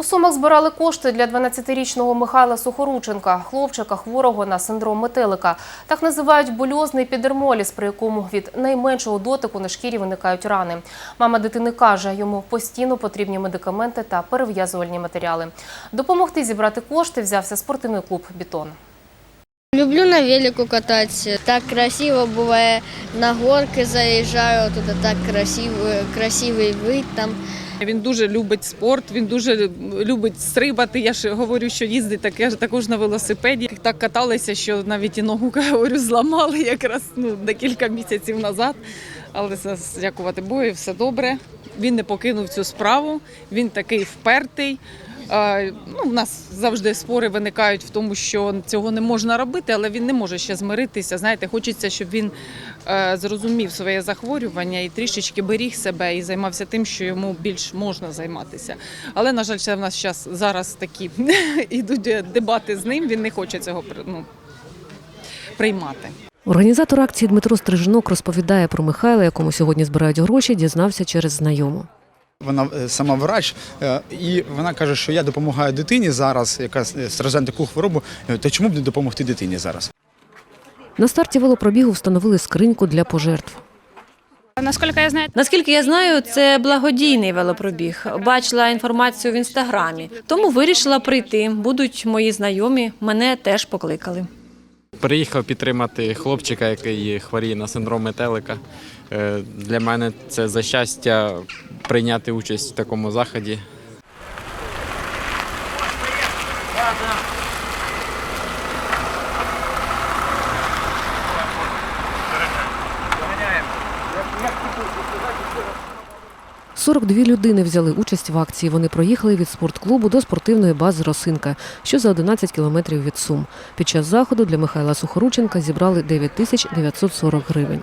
У Сумах збирали кошти для 12-річного Михайла Сухорученка, хлопчика хворого на синдром метелика. Так називають больозний підермоліз, при якому від найменшого дотику на шкірі виникають рани. Мама дитини каже, йому постійно потрібні медикаменти та перев'язувальні матеріали. Допомогти зібрати кошти взявся спортивний клуб «Бетон». Люблю на велику кататися. Так красиво буває. На горки заїжджаю, тут так красиво, красивий вид там. Він дуже любить спорт, він дуже любить стрибати. Я ж говорю, що їздить таке також на велосипеді. Так каталися, що навіть і ногу говорю, зламали якраз ну, декілька місяців назад. Але дякувати Богу, все добре. Він не покинув цю справу. Він такий впертий. Ну, у нас завжди спори виникають в тому, що цього не можна робити, але він не може ще змиритися. Знаєте, хочеться, щоб він е, зрозумів своє захворювання і трішечки беріг себе і займався тим, що йому більш можна займатися. Але на жаль, це в нас щас, зараз такі ідуть дебати з ним. Він не хоче цього ну, приймати. Організатор акції Дмитро Стрижинок розповідає про Михайла, якому сьогодні збирають гроші, дізнався через знайому. Вона е, сама врач, е, і вона каже, що я допомагаю дитині зараз, яка е, страждає таку хворобу. То чому б не допомогти дитині зараз? На старті велопробігу встановили скриньку для пожертв. Наскільки я знаю, Наскільки я знаю, це благодійний велопробіг. Бачила інформацію в інстаграмі, тому вирішила прийти. Будуть мої знайомі, мене теж покликали. Приїхав підтримати хлопчика, який хворіє на синдром метелика. Для мене це за щастя прийняти участь в такому заході. – 42 людини взяли участь в акції. Вони проїхали від спортклубу до спортивної бази Росинка, що за 11 кілометрів від Сум. Під час заходу для Михайла Сухорученка зібрали 9 тисяч 940 гривень.